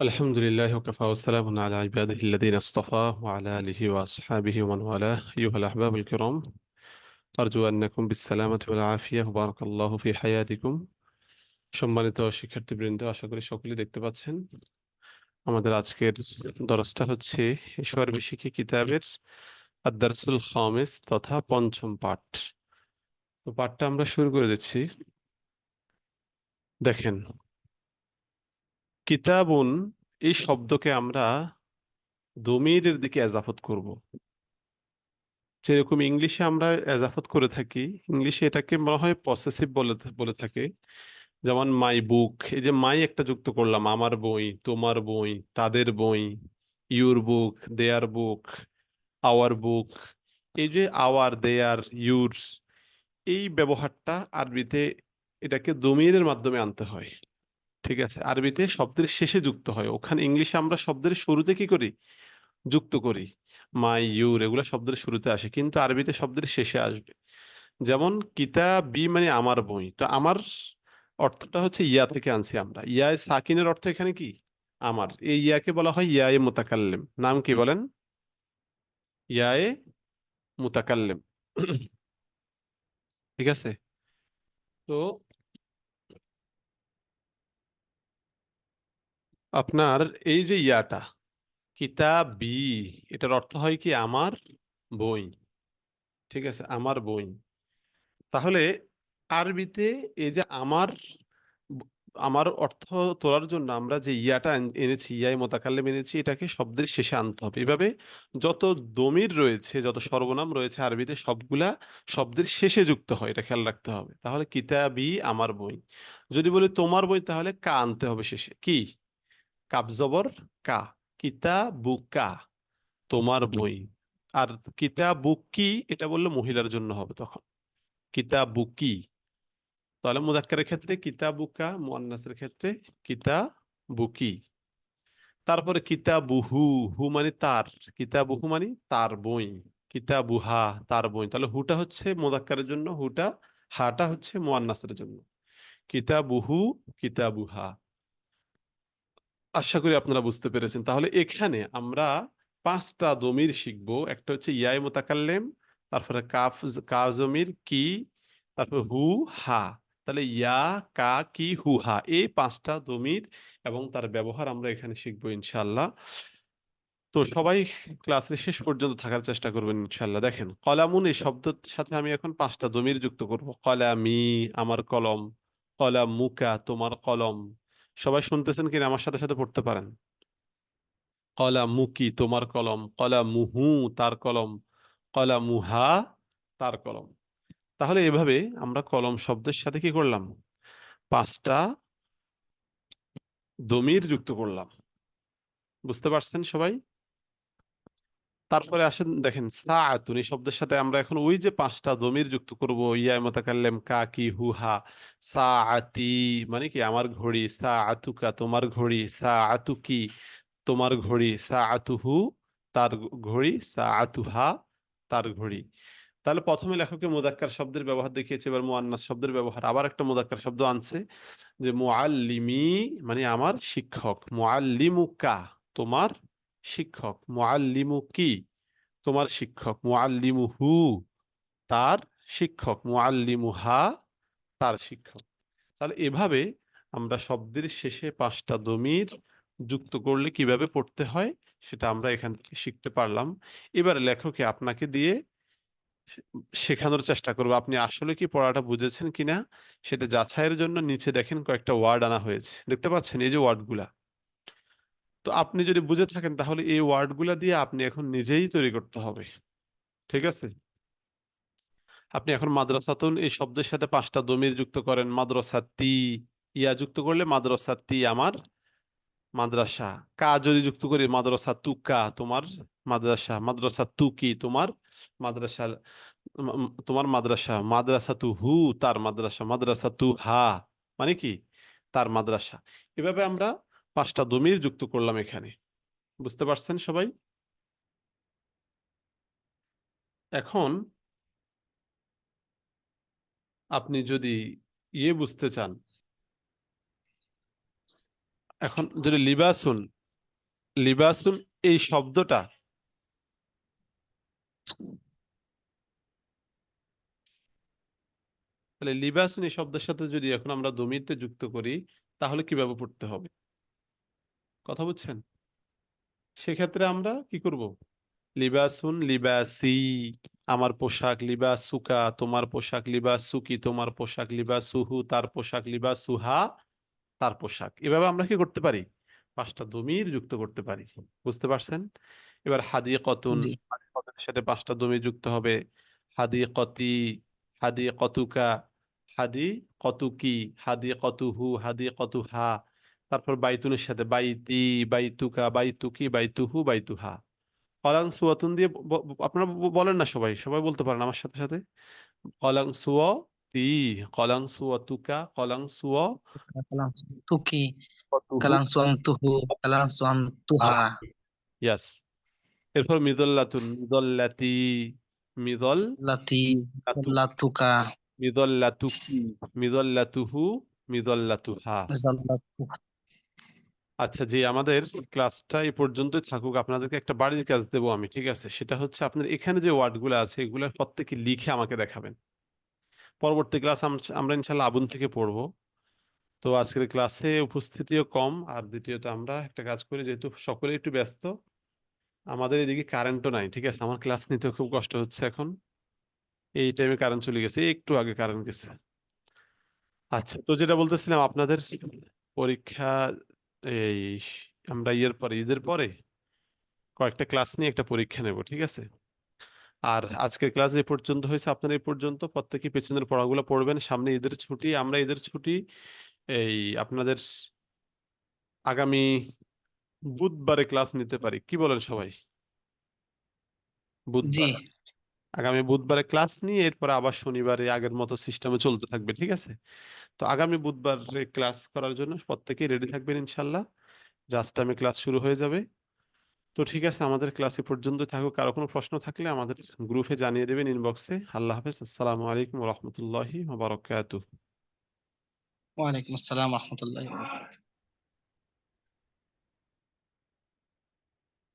الحمد لله وكفى والسلام على عباده الذين اصطفى وعلى آله وأصحابه ومن والاه أيها الأحباب الكرام أرجو أنكم بالسلامة والعافية وبارك الله في حياتكم সম্মানিত শিক্ষার্থীবৃন্দ আশা করি সকলে দেখতে পাচ্ছেন আমাদের আজকের দরসটা হচ্ছে ঈশ্বর শিখি কিতাবের আদারসুল খামেস তথা পঞ্চম পাঠ তো পাঠটা আমরা শুরু করে দিচ্ছি দেখেন, কিতাবুন, এই শব্দকে আমরা দমিরের দিকে এজাফত করব। যেরকম ইংলিশে আমরা এজাফত করে থাকি, ইংলিশে এটাকে বলা হয় পসেসিভ বলে বলে থাকে। যেমন মাই বুক এই যে মাই একটা যুক্ত করলাম, আমার বই, তোমার বই, তাদের বই your book there book our book এই যে আওয়ার দেয়ার ইউর এই ব্যবহারটা আরবিতে এটাকে দমিরের মাধ্যমে আনতে হয়। ঠিক আছে? আরবিতে শব্দের শেষে যুক্ত হয়। ওখানে ইংলিশে আমরা শব্দের শুরুতে কি করি? যুক্ত করি। মাই ইউর এগুলো শব্দের শুরুতে আসে, কিন্তু আরবিতে শব্দের শেষে আসবে। যেমন কিতাবি মানে আমার বই। তো আমার অর্থটা হচ্ছে ইয়া থেকে আনছি আমরা। ইয়ায় সাকিনের অর্থ এখানে কি? আমার। এই ইয়াকে বলা হয় ইয়ায়ে মোতাকাল্লেম। নাম কি বলেন? ইয়ায়ে মোতাকাল্লেম। ঠিক আছে? তো আপনার এই যে ইয়াটা, কিতাবি এটার অর্থ হয় কি আমার বই, ঠিক আছে? আমার বই। তাহলে আরবিতে এই যে আমার আমার অর্থ তোলার জন্য আমরা যে ইয়াটা এনেছি, ইয়াই মোতাকাল্লেম এনেছি, এটাকে শব্দের শেষে আনতে হবে। এভাবে যত দমির রয়েছে, যত সর্বনাম রয়েছে আরবিতে, সবগুলা শব্দের শেষে যুক্ত হয়, এটা খেয়াল রাখতে হবে। তাহলে কিতাবি, আমার বই। যদি বলি তোমার বই, তাহলে কা আনতে হবে শেষে। কি? কাবজবর কা কিতাবুকা তোমার বই। আর কিতা কিতাবুকি এটা বললে মহিলার জন্য হবে তখন। কিতা বুকি তাহলে মুজাক্কারের ক্ষেত্রে কিতাবুকা মুয়ান্নাসের ক্ষেত্রে কিতা বুকি। তারপরে কিতাবুহু হু মানে তার। কিতাবুহু মানে তার বই কিতাবুহা তার বই। তাহলে হুটা হচ্ছে মুজাক্কারের জন্য হুটা হাটা হচ্ছে মুয়ান্নাসের জন্য। কিতাবুহু কিতাবুহা আশা করি আপনারা বুঝতে পেরেছেন। তাহলে এখানে আমরা পাঁচটা দমির শিখব। একটা হচ্ছে ইয়াই মোতাকাল্লেম, তারপরে কাফ কাজমির কি তারপর হু, হা। তাহলে ইয়া, কা, কি, হু, হা, এই পাঁচটা দমির এবং তার ব্যবহার আমরা এখানে শিখব ইনশাল্লাহ তো সবাই ক্লাসের শেষ পর্যন্ত থাকার চেষ্টা করবেন ইনশাল্লাহ দেখেন, কলামুন এই শব্দের সাথে আমি এখন পাঁচটা দমির যুক্ত করব। কলামি, আমার কলম। কলামুকা, তোমার কলম। সবাই শুনতেছেন কিনা? আমার সাথে সাথে পড়তে পারেন। কলা মুকি তোমার কলম কলা মুহু তার কলম কলা মুহা তার কলম। তাহলে এভাবে আমরা কলম শব্দের সাথে কি করলাম? পাঁচটা দমির যুক্ত করলাম। বুঝতে পারছেন সবাই? তারপরে আসেন, দেখেন সাআতুন এই শব্দের সাথে আমরা এখন ওই যে পাঁচটা দমির যুক্ত করব ইয়া মুতাকাল্লিম কাকি হুহা সাআতি মানে কি আমার ঘড়ি, সাআতুকা তোমার ঘড়ি সাআতুকি তোমার ঘড়ি সাআতুহু তার ঘড়ি সাআতুহা তার ঘড়ি। তাহলে প্রথমে লেখকের মুদাক্কার শব্দের ব্যবহার দেখিয়েছে, এবার মুআন্নাস শব্দের ব্যবহার। আবার একটা মুদাক্কার শব্দ আনছে যে মুআল্লিমি মানে আমার শিক্ষক, মুআল্লিমুকা তোমার শিক্ষক? মোয়াল্লিমু কি? তোমার শিক্ষক? মুআল্লিমুহু তার শিক্ষক। মুআল্লিমুহা তার শিক্ষক। তাহলে এভাবে আমরা শব্দের শেষে পাঁচটা দমির যুক্ত করলে কীভাবে পড়তে হয়, সেটা আমরা এখান থেকে শিখতে পারলাম। এবার লেখকে আপনাকে দিয়ে শেখানোর চেষ্টা করব। আপনি আসলে কি পড়াটা বুঝেছেন কিনা, সেটা যাচাইয়ের জন্য নিচে দেখেন কয়েকটা ওয়ার্ড আনা হয়েছে। দেখতে পাচ্ছেন এই যে ওয়ার্ডগুলা। তো আপনি যদি বুঝে থাকেন তাহলে এই ওয়ার্ডগুলা দিয়ে আপনি এখন নিজেই তৈরি করতে হবে। ঠিক আছে? আপনি এখন মাদ্রাসাতুন এই শব্দের সাথে পাঁচটা দমির যুক্ত করেন। মাদ্রাসাতি ইয়া যুক্ত করলে মাদ্রাসাতি আমার মাদ্রাসা। কা যদি যুক্ত করি মাদ্রাসা তুকা তোমার মাদ্রাসা। মাদ্রাসা তুকি তোমার মাদ্রাসা তোমার মাদ্রাসা। মাদ্রাসা তু হু তার মাদ্রাসা। মাদ্রাসা তু হা মানে কি? তার মাদ্রাসা। এভাবে আমরা পাঁচটা দমির যুক্ত করলাম এখানে। বুঝতে পারছেন সবাই? এখন আপনি যদি ইয়ে বুঝতে চান, এখন যদি লিবাসুন লিবাসুন এই শব্দটা তাহলে লিবাসুন এই শব্দের সাথে যদি এখন আমরা দমিরতে যুক্ত করি, তাহলে কীভাবে পড়তে হবে? কথা বুঝছেন? সেক্ষেত্রে আমরা কি করব? লিবাসুন লিবাসি আমার পোশাক লিবাসুকা তোমার পোশাক লিবাসুকি তোমার পোশাক লিবাসুহু তার পোশাক লিবাসুহা তার পোশাক। এভাবে আমরা কি করতে পারি? পাঁচটা দমির যুক্ত করতে পারি। বুঝতে পারছেন? এবার হাদি কতুন সাথে পাঁচটা দমি যুক্ত হবে। হাদিকতি হাদিকতুকা হাদি কতুকি হাদি কতুহু হাদি কতুহা তারপর বাইতুনের সাথে বাইতি বাইতুকা বাইতুকি বাইতুহু বাইতুহা। কলাং সুয়াতুন দিয়ে আপনারা বলেন না সবাই সবাই বলতে পারেন আমার সাথে সাথে। কলাং সুয় তি কলাং সুয়াতুকা কলাং সুয় কতুহু kalang suam tuhu kalang suam tuha ইয়াস এরপর মিদল্লাতুন মিদল্লাতি মিদল লাতু latuka মিদল্লাতুকি মিদল্লাতুহু মিদল্লাতুহা আচ্ছা জি, আমাদের ক্লাসটা এই পর্যন্তই থাকুক। আপনাদেরকে একটা বাড়ির কাজ দেবো আমি, ঠিক আছে? সেটা হচ্ছে আপনার এখানে যে ওয়ার্ডগুলো আছে, এগুলো প্রত্যেকে লিখে আমাকে দেখাবেন। পরবর্তী ক্লাস আমরা ইনশাল্লাহ আবুন থেকে পড়ব। তো আজকের ক্লাসে উপস্থিতিও কম, আর দ্বিতীয়ত আমরা একটা কাজ করি, যেহেতু সকলে একটু ব্যস্ত, আমাদের এদিকে কারেন্টও নাই, ঠিক আছে? আমার ক্লাস নিতে খুব কষ্ট হচ্ছে এখন। এই টাইমে কারেন্ট চলে গেছে, একটু আগে কারেন্ট গেছে। আচ্ছা তো যেটা বলতেছিলাম, আপনাদের পরীক্ষা এই আমরা ইয়ের পরে ঈদের পরে কয়েকটা ক্লাস নিয়ে একটা পরীক্ষা নেব ঠিক আছে? আর আজকের ক্লাস এই পর্যন্ত হয়েছে আপনারা এই পর্যন্ত প্রত্যেকে পেছনের পড়াগুলো পড়বেন সামনে ঈদের ছুটি আমরা ঈদের ছুটি এই আপনাদের আগামী বুধবারে ক্লাস নিতে পারি কি বলেন সবাই? বুধবার। আগামী বুধবারে ক্লাস নিয়ে এরপরে আবার শনিবারে আগের মতো সিস্টেমে চলতে থাকবে ঠিক আছে? তো আগামী বুধবার ক্লাস করার জন্য প্রত্যেকেই রেডি থাকবেন ইনশাল্লাহ জাস্ট টাইমে ক্লাস শুরু হয়ে যাবে। তো ঠিক আছে, আমাদের ক্লাসে পর্যন্ত থাকুক। কারও কোনো প্রশ্ন থাকলে আমাদের গ্রুপে জানিয়ে দেবেন ইনবক্সে আল্লাহ হাফেজ। আসসালামু আলাইকুম রহমতুল্লাহি বারাকাতুহু। ওয়ালাইকুম আসসালাম রহমতুল্লাহ